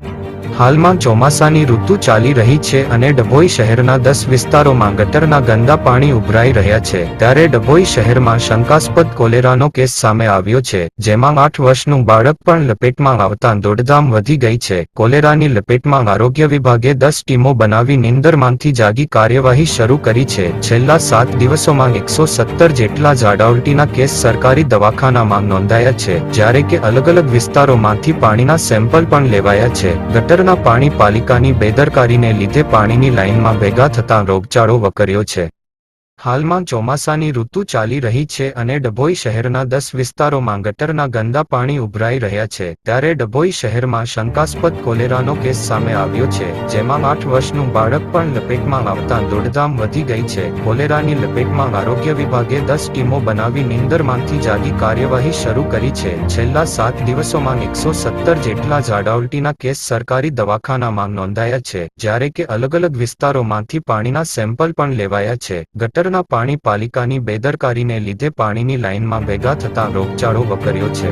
Thank you. હાલમાં ચોમાસાની ઋતુ ચાલી રહી છે અને ડભોઈ શહેરના દસ વિસ્તારોમાં ગટરના ગંદા પાણી ઉભરાઈ રહ્યા છે. ત્યારે ડભોઈ શહેરમાં શંકાસ્પદ કોલેરાનો કેસ સામે આવ્યો છે, જેમાં આઠ વર્ષનું બાળક પણ લપેટમાં આવતા દોડધામ વધી ગઈ છે. કોલેરાની લપેટમાં આરોગ્ય વિભાગે દસ ટીમો બનાવી નિંદરમાંથી જાગી કાર્યવાહી શરૂ કરી છે. છેલ્લા સાત દિવસોમાં એકસો સત્તર જેટલા ઝાડાવટીના કેસ સરકારી દવાખાનામાં નોંધાયા છે, જ્યારે કે અલગ અલગ વિસ્તારોમાંથી પાણીના સેમ્પલ પણ લેવાયા છે. ગટરના પાણી પાલિકાની બેદરકારીને લીધે પાણીની લાઇનમાં ભેગા થતા રોગચાળો વકર્યો છે. હાલમાં ચોમાસાની ઋતુ ચાલી રહી છે અને ડભોઈ શહેરના દસ વિસ્તારોમાં ગટરના ગંદા પાણી ઉભરાઈ રહ્યા છે. ત્યારે ડભોઈ શહેરમાં શંકાસ્પદ કોલેરાનો કેસ સામે આવ્યો છે, જેમાં આઠ વર્ષનું બાળક પણ લપેટમાં આવતા દોડધામ વધી ગઈ છે. કોલેરાની લપેટમાં આરોગ્ય વિભાગે દસ ટીમો બનાવી નિંદરમાંથી જાગી કાર્યવાહી શરૂ કરી છે. છેલ્લા સાત દિવસોમાં એકસો સત્તર જેટલા ઝાડાવલટીના કેસ સરકારી દવાખાનામાં નોંધાયા છે, જ્યારે કે અલગ અલગ વિસ્તારોમાંથી પાણીના સેમ્પલ પણ લેવાયા છે. ગટરના પાણી પાલિકાની બેદરકારીને લીધે પાણીની લાઇનમાં ભેગા થતા રોગચાળો વકર્યો છે.